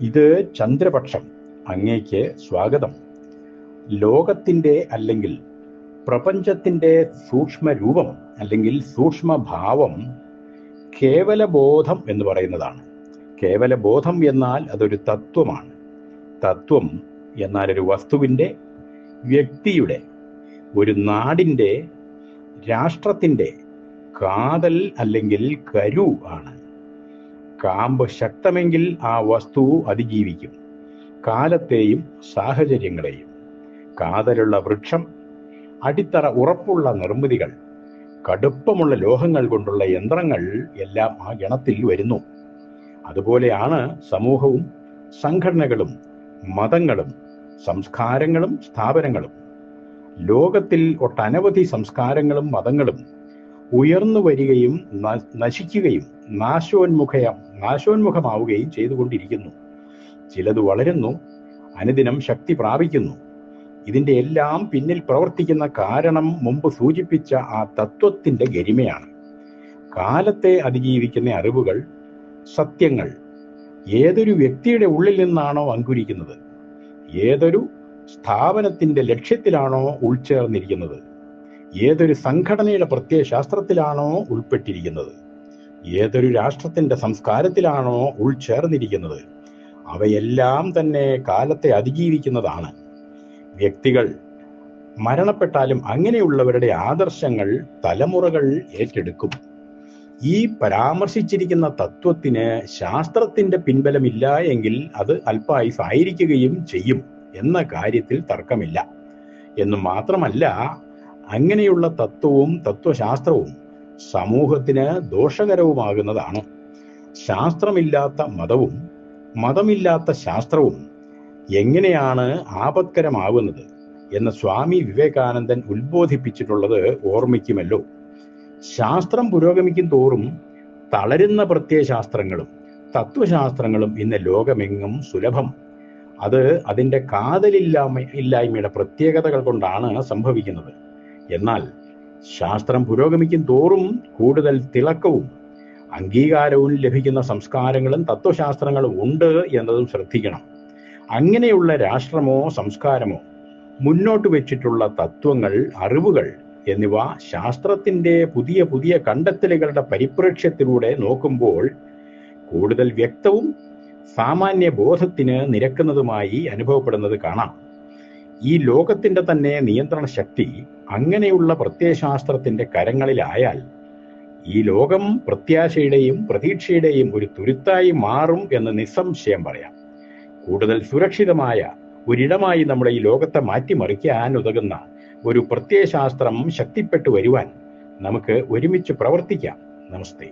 ഇത് ചന്ദ്രപക്ഷം അങ്ങേക്ക് സ്വാഗതം. ലോകത്തിന്റെ അല്ലെങ്കിൽ പ്രപഞ്ചത്തിന്റെ സൂക്ഷ്മരൂപം അല്ലെങ്കിൽ സൂക്ഷ്മഭാവം കേവലബോധം എന്ന് പറയുന്നതാണ്. കേവലബോധം എന്നാൽ അതൊരു തത്വമാണ്. തത്വം എന്നാൽ ഒരു വസ്തുവിന്റെ വ്യക്തിയുടെ ഒരു നാടിന്റെ രാഷ്ട്രത്തിന്റെ കാതൽ അല്ലെങ്കിൽ കരു ആണ്. കാമ്പ് ശക്തമെങ്കിൽ ആ വസ്തു അതിജീവിക്കും. കാലത്തെയും സാഹചര്യങ്ങളെയും. കാതലുള്ള വൃക്ഷം അടിത്തറ ഉറപ്പുള്ള നിർമ്മിതികൾ കടുപ്പമുള്ള ലോഹങ്ങൾ കൊണ്ടുള്ള യന്ത്രങ്ങൾ എല്ലാം ആ ഗണത്തിൽ വരുന്നു. അതുപോലെയാണ് സമൂഹവും സംഘടനകളും മതങ്ങളും സംസ്കാരങ്ങളും സ്ഥാപനങ്ങളും. ലോകത്തിൽ ഒട്ടനവധി സംസ്കാരങ്ങളും മതങ്ങളും ഉയർന്നു വരികയും നശിക്കുകയും നാശോന്മുഖ നാശോന്മുഖമാവുകയും ചെയ്തുകൊണ്ടിരിക്കുന്നു. ചിലത് വളരുന്നു അനുദിനം ശക്തി പ്രാപിക്കുന്നു. ഇതിന്റെ എല്ലാം പിന്നിൽ പ്രവർത്തിക്കുന്ന കാരണം മുമ്പ് സൂചിപ്പിച്ച ആ തത്വത്തിന്റെ ഗരിമയാണ്. കാലത്തെ അതിജീവിക്കുന്ന അറിവുകൾ സത്യങ്ങൾ ഏതൊരു വ്യക്തിയുടെ ഉള്ളിൽ നിന്നാണോ അങ്കുരിക്കുന്നത്? ഏതൊരു സ്ഥാപനത്തിന്റെ ലക്ഷ്യത്തിലാണോ ഉൾച്ചേർന്നിരിക്കുന്നത്? ഏതൊരു സംഘടനയുടെ പ്രത്യയശാസ്ത്രത്തിലാണോ ഉൾപ്പെട്ടിരിക്കുന്നത്? ഏതൊരു രാഷ്ട്രത്തിന്റെ സംസ്കാരത്തിലാണോ ഉൾച്ചേർന്നിരിക്കുന്നത് അവയെല്ലാം തന്നെ കാലത്തെ അതിജീവിക്കുന്നതാണ്. വ്യക്തികൾ മരണപ്പെട്ടാലും അങ്ങനെയുള്ളവരുടെ ആദർശങ്ങൾ തലമുറകൾ ഏറ്റെടുക്കും. ഈ പരാമർശിച്ചിരിക്കുന്ന തത്വത്തിന് ശാസ്ത്രത്തിന്റെ പിൻബലമില്ല എങ്കിൽ അത് അല്പായുസ് ആയിരിക്കുകയും ചെയ്യും എന്ന കാര്യത്തിൽ തർക്കമില്ല. എന്ന് മാത്രമല്ല അങ്ങനെയുള്ള തത്വവും തത്വശാസ്ത്രവും സമൂഹത്തിന് ദോഷകരവുമാകുന്നതാണ്. ശാസ്ത്രമില്ലാത്ത മതവും മതമില്ലാത്ത ശാസ്ത്രവും എങ്ങനെയാണ് ആപത്കരമാകുന്നത് എന്ന് സ്വാമി വിവേകാനന്ദൻ ഉത്ബോധിപ്പിച്ചിട്ടുള്ളത് ഓർമ്മിക്കുമല്ലോ. ശാസ്ത്രം പുരോഗമിക്കും തോറും തളരുന്ന പ്രത്യയശാസ്ത്രങ്ങളും തത്വശാസ്ത്രങ്ങളും ഇന്ന് ലോകമെങ്ങും സുലഭം. അത് അതിന്റെ കാതലില്ലായ്മ ഇല്ലായ്മയുടെ പ്രത്യേകതകൾ കൊണ്ടാണ് സംഭവിക്കുന്നത്. എന്നാൽ ശാസ്ത്രം പുരോഗമിക്കും തോറും കൂടുതൽ തിളക്കവും അംഗീകാരവും ലഭിക്കുന്ന സംസ്കാരങ്ങളും തത്വശാസ്ത്രങ്ങളും ഉണ്ട് എന്നതും ശ്രദ്ധിക്കണം. അങ്ങനെയുള്ള രാഷ്ട്രമോ സംസ്കാരമോ മുന്നോട്ട് വെച്ചിട്ടുള്ള തത്വങ്ങൾ അറിവുകൾ എന്നിവ ശാസ്ത്രത്തിന്റെ പുതിയ പുതിയ കണ്ടെത്തലുകളുടെ പരിപ്രേക്ഷ്യത്തിലൂടെ നോക്കുമ്പോൾ കൂടുതൽ വ്യക്തവും സാമാന്യ ബോധത്തിന് നിരക്കുന്നതുമായി അനുഭവപ്പെടുന്നത് കാണാം. ഈ ലോകത്തിന്റെ തന്നെ നിയന്ത്രണ ശക്തി അങ്ങനെയുള്ള പ്രത്യയശാസ്ത്രത്തിന്റെ കരങ്ങളിലായാൽ ഈ ലോകം പ്രത്യാശയുടെയും പ്രതീക്ഷയുടെയും ഒരു തുരുത്തായി മാറും എന്ന് നിസ്സംശയം പറയാം. കൂടുതൽ സുരക്ഷിതമായ ഒരിടമായി നമ്മുടെ ഈ ലോകത്തെ മാറ്റിമറിക്കാൻ ഉതകുന്ന ഒരു പ്രത്യയശാസ്ത്രം ശക്തിപ്പെട്ടു വരുവാൻ നമുക്ക് ഒരുമിച്ച് പ്രവർത്തിക്കാം. നമസ്തേ.